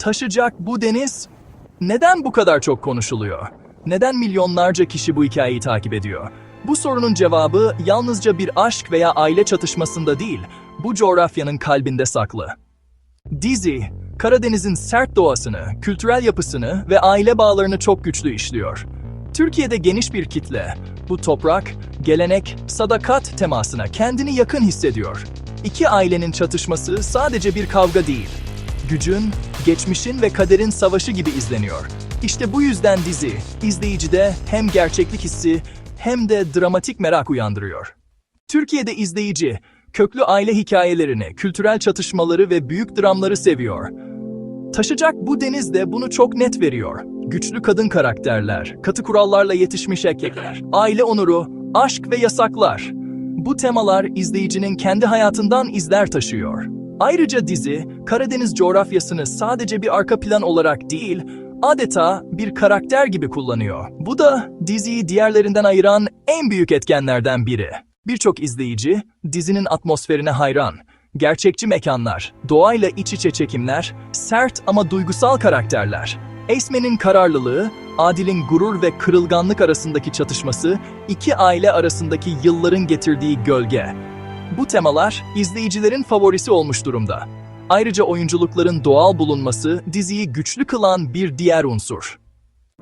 taşacak bu deniz neden bu kadar çok konuşuluyor? Neden milyonlarca kişi bu hikayeyi takip ediyor? Bu sorunun cevabı yalnızca bir aşk veya aile çatışmasında değil, bu coğrafyanın kalbinde saklı. Dizi, Karadeniz'in sert doğasını, kültürel yapısını ve aile bağlarını çok güçlü işliyor. Türkiye'de geniş bir kitle, bu toprak, gelenek, sadakat temasına kendini yakın hissediyor. İki ailenin çatışması sadece bir kavga değil. Gücün, geçmişin ve kaderin savaşı gibi izleniyor. İşte bu yüzden dizi, izleyicide hem gerçeklik hissi hem de dramatik merak uyandırıyor. Türkiye'de izleyici, köklü aile hikayelerini, kültürel çatışmaları ve büyük dramları seviyor. Taşacak bu deniz de bunu çok net veriyor. Güçlü kadın karakterler, katı kurallarla yetişmiş erkekler, aile onuru, aşk ve yasaklar. Bu temalar izleyicinin kendi hayatından izler taşıyor. Ayrıca dizi, Karadeniz coğrafyasını sadece bir arka plan olarak değil, adeta bir karakter gibi kullanıyor. Bu da diziyi diğerlerinden ayıran en büyük etkenlerden biri. Birçok izleyici dizinin atmosferine hayran. Gerçekçi mekanlar, doğayla iç içe çekimler, sert ama duygusal karakterler. Esme'nin kararlılığı, Adil'in gurur ve kırılganlık arasındaki çatışması, iki aile arasındaki yılların getirdiği gölge. Bu temalar izleyicilerin favorisi olmuş durumda. Ayrıca oyunculukların doğal bulunması diziyi güçlü kılan bir diğer unsur.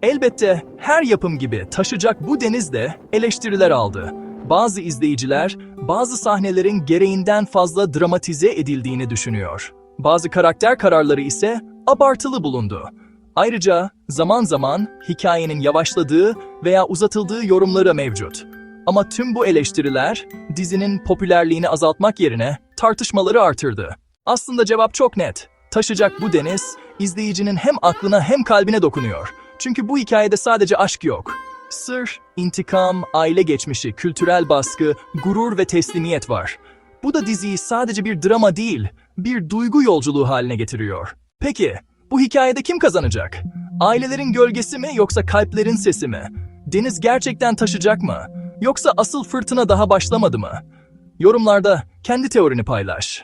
Elbette her yapım gibi taşacak bu deniz de eleştiriler aldı. Bazı izleyiciler bazı sahnelerin gereğinden fazla dramatize edildiğini düşünüyor. Bazı karakter kararları ise abartılı bulundu. Ayrıca zaman zaman hikayenin yavaşladığı veya uzatıldığı yorumları mevcut. Ama tüm bu eleştiriler dizinin popülerliğini azaltmak yerine tartışmaları artırdı. Aslında cevap çok net. Taşacak bu deniz izleyicinin hem aklına hem kalbine dokunuyor. Çünkü bu hikayede sadece aşk yok. Sır, intikam, aile geçmişi, kültürel baskı, gurur ve teslimiyet var. Bu da diziyi sadece bir drama değil, bir duygu yolculuğu haline getiriyor. Peki, bu hikayede kim kazanacak? Ailelerin gölgesi mi yoksa kalplerin sesi mi? Deniz gerçekten taşacak mı? Yoksa asıl fırtına daha başlamadı mı? Yorumlarda kendi teorini paylaş.